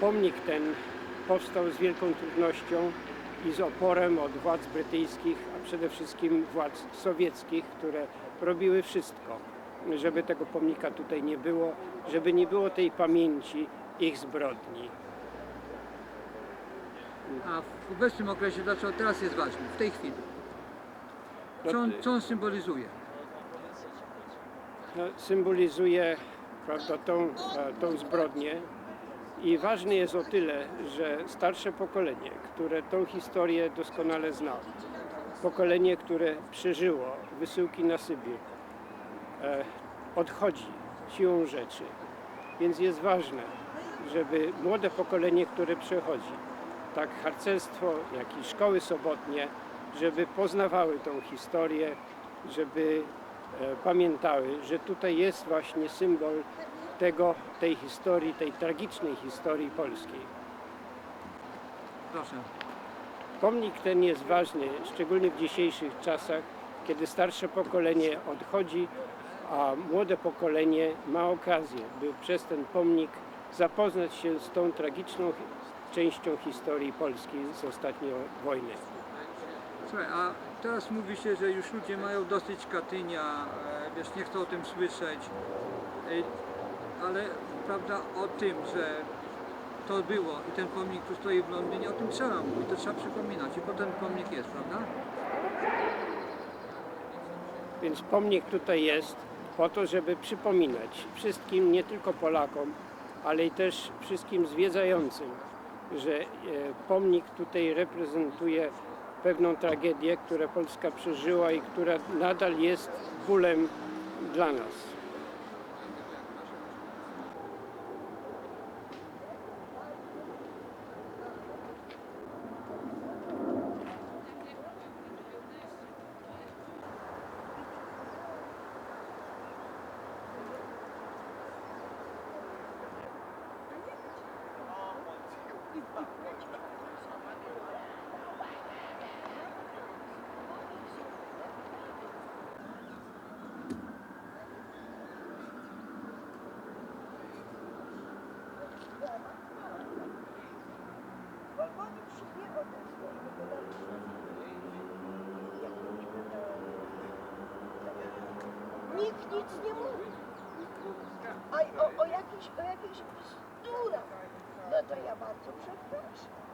Pomnik ten powstał z wielką trudnością i z oporem od władz brytyjskich, a przede wszystkim władz sowieckich, które robiły wszystko, żeby tego pomnika tutaj nie było, żeby nie było tej pamięci ich zbrodni. A w obecnym okresie, dlaczego teraz jest ważny, w tej chwili? Co on, co on symbolizuje? no, symbolizuje prawda, tą, e, tą zbrodnię. I ważne jest o tyle, że starsze pokolenie, które tą historię doskonale zna, pokolenie, które przeżyło wysyłki na Sybir, e, odchodzi siłą rzeczy. Więc jest ważne, żeby młode pokolenie, które przechodzi, tak harcerstwo, jak i szkoły sobotnie, żeby poznawały tą historię, żeby e, pamiętały, że tutaj jest właśnie symbol tego, tej historii, tej tragicznej historii polskiej. Proszę. Pomnik ten jest ważny, szczególnie w dzisiejszych czasach, kiedy starsze pokolenie odchodzi, a młode pokolenie ma okazję, by przez ten pomnik zapoznać się z tą tragiczną częścią historii Polski z ostatniej wojny. Słuchaj, a teraz mówi się, że już ludzie mają dosyć Katynia, e, wiesz, nie chcą o tym słyszeć, E, ale prawda o tym, że to było i ten pomnik tu stoi w Londynie, o tym trzeba mówić, to trzeba przypominać i po ten pomnik jest, prawda? Więc pomnik tutaj jest po to, żeby przypominać wszystkim, nie tylko Polakom, ale i też wszystkim zwiedzającym, że e, pomnik tutaj reprezentuje pewną tragedię, którą Polska przeżyła i która nadal jest bólem dla nas. Nikt nic nie mówi. A o, o jakichś o jakichś bzdurach. No to ja bardzo przepraszam.